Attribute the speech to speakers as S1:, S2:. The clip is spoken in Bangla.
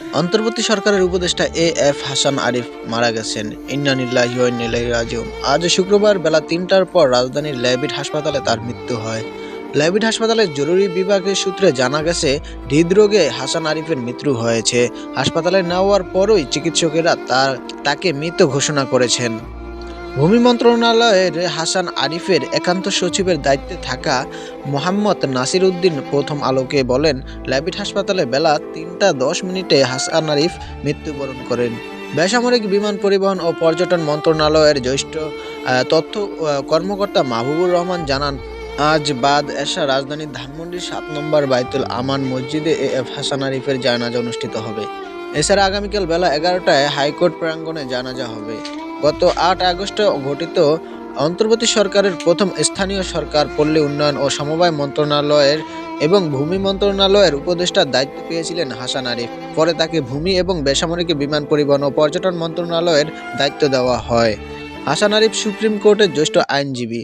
S1: অন্তর্বর্তী সরকারের উপদেষ্টা এ এফ হাসান আরিফ মারা গেছেন। ইন্নানিল্লাহ ওয়া ইন্না ইলাইহি রাজিউন। আজ শুক্রবার বেলা তিনটার পর রাজধানীর ল্যাবিড হাসপাতালে তার মৃত্যু হয়। ল্যাবিড হাসপাতালের জরুরি বিভাগের সূত্রে জানা গেছে, হৃদরোগে হাসান আরিফের মৃত্যু হয়েছে। হাসপাতালে নেওয়ার পরই চিকিৎসকেরা তার, তাকে মৃত ঘোষণা করেছেন। ভূমি মন্ত্রণালয়ের হাসান আরিফের একান্ত সচিবের দায়িত্বে থাকা মোহাম্মদ নাসির উদ্দিন প্রথম আলোকে বলেন ল্যাবিড হাসপাতালে বেলা তিনটা দশ মিনিটে হাসান আরিফ মৃত্যুবরণ করেন। বেসামরিক বিমান পরিবহন ও পর্যটন মন্ত্রণালয়ের জ্যেষ্ঠ তথ্য কর্মকর্তা মাহবুবুর রহমান জানান, আজ বাদ এশা রাজধানীর ধানমন্ডির সাত নম্বর বাইতুল আমান মসজিদে এ এফ হাসান আরিফের জানাজা অনুষ্ঠিত হবে। এছাড়া আগামীকাল বেলা এগারোটায় হাইকোর্ট প্রাঙ্গণে জানাজা হবে। গত আট আগস্ট ঘটিত অন্তর্বর্তী সরকারের প্রথম স্থানীয় সরকার পল্লী উন্নয়ন ও সমবায় মন্ত্রণালয়ের এবং ভূমি মন্ত্রণালয়ের উপদেষ্টার দায়িত্ব পেয়েছিলেন হাসান আরিফ। পরে তাকে ভূমি এবং বেসামরিক বিমান পরিবহন ও পর্যটন মন্ত্রণালয়ের দায়িত্ব দেওয়া হয়। হাসান আরিফ সুপ্রিম কোর্টের জ্যেষ্ঠ আইনজীবী।